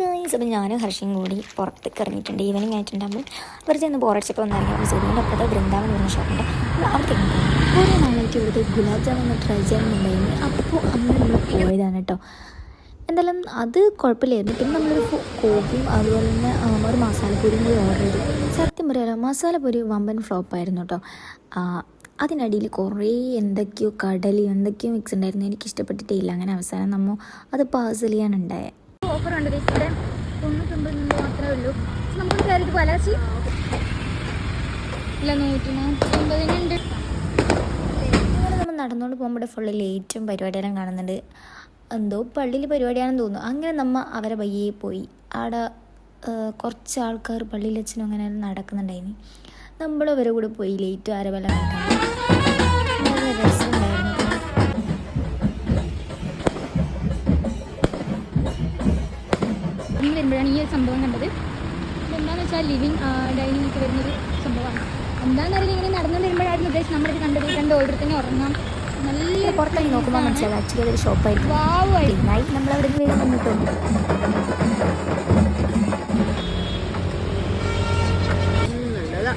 Guys അപ്പം ഞാനും ഹർഷയും കൂടി പുറത്തേക്ക് ഇറങ്ങിയിട്ടുണ്ട്. ഈവനിങ് ആയിട്ടുണ്ടാകുമ്പോൾ വെറുതെ ഒന്ന് ബോറടിച്ചപ്പോൾ ഒന്ന് ഇറങ്ങി സുധീന്റെ അപ്പുറത്തെ വൃന്ദാവൻ പറഞ്ഞ അപ്പോൾ അവിടത്തേക്ക് കുറേ നാളായിട്ട് ഇവിടുത്തെ ഗുലാബ് ജാമുൻ ട്രൈ ചെയ്യാനുണ്ടായിരുന്നു. അപ്പോൾ അന്ന് നമ്മൾ പോയതാണ് കേട്ടോ. എന്തായാലും അത് കുഴപ്പമില്ലായിരുന്നു. പിന്നെ നമ്മളൊരു കോഫിയും അതുപോലെ തന്നെ ഒരു മസാലപ്പൊരിയും കൂടി ഓർഡർ ചെയ്തു. സത്യം പറയാലോ മസാലപ്പൊരി വമ്പൻ ഫ്ലോപ്പായിരുന്നു കേട്ടോ. അതിനടിയിൽ കുറേ എന്തൊക്കെയോ കടലി എന്തൊക്കെയോ മിക്സ് ഉണ്ടായിരുന്നു. എനിക്ക് ഇഷ്ടപ്പെട്ടിട്ടേ ഇല്ല. അങ്ങനെ അവസാനം നമ്മൾ അത് പാഴ്സൽ ചെയ്യാനുണ്ടായേ. Guys. ഇവിടെ തൊണ്ണൂറ്റൊമ്പത് നിന്ന് മാത്രമേ ഉള്ളൂ. പക്ഷെ നമുക്ക് കയറി പലാശി ഇല്ല നൂറ്റി അങ്ങനെ നമ്മൾ നടന്നുകൊണ്ട് പോകുമ്പോൾ ഫുള്ള് ലേറ്റും പരിപാടിയെല്ലാം കാണുന്നുണ്ട്. എന്തോ പള്ളിയിൽ പരിപാടിയാണെന്ന് തോന്നുന്നു. അങ്ങനെ നമ്മൾ അവരെ പയ്യെ പോയി. അവിടെ കുറച്ച് ആൾക്കാർ പള്ളിയിൽ അച്ഛനും അങ്ങനെ നടക്കുന്നുണ്ടായിനി. നമ്മൾ കൂടെ പോയി ലേറ്റ് ആരവല ഡൈനിങ് വരുമ്പോഴാണ് ഈ ഒരു സംഭവം കണ്ടത്. എന്താണെന്ന് വെച്ചാൽ ലിവിങ് ഡൈനിങ് ഒക്കെ വരുന്നൊരു സംഭവമാണ്. എന്താണെന്ന് അറിയില്ല ഇങ്ങനെ നടന്നു വരുമ്പോഴായിരുന്നു ഉദ്ദേശം നമ്മളിത് കണ്ടത് രണ്ട് ഓർഡർ തന്നെ ഉറങ്ങാം. നല്ല പുറത്തേക്ക് നോക്കുമ്പോൾ മനസ്സിലാവും. ആക്ച്വലി അതൊരു ഷോപ്പായിരിക്കും നൈറ്റ് നമ്മൾ അവിടെ നിന്ന് വീട് വന്നിട്ടുണ്ട്. നല്ലതാ.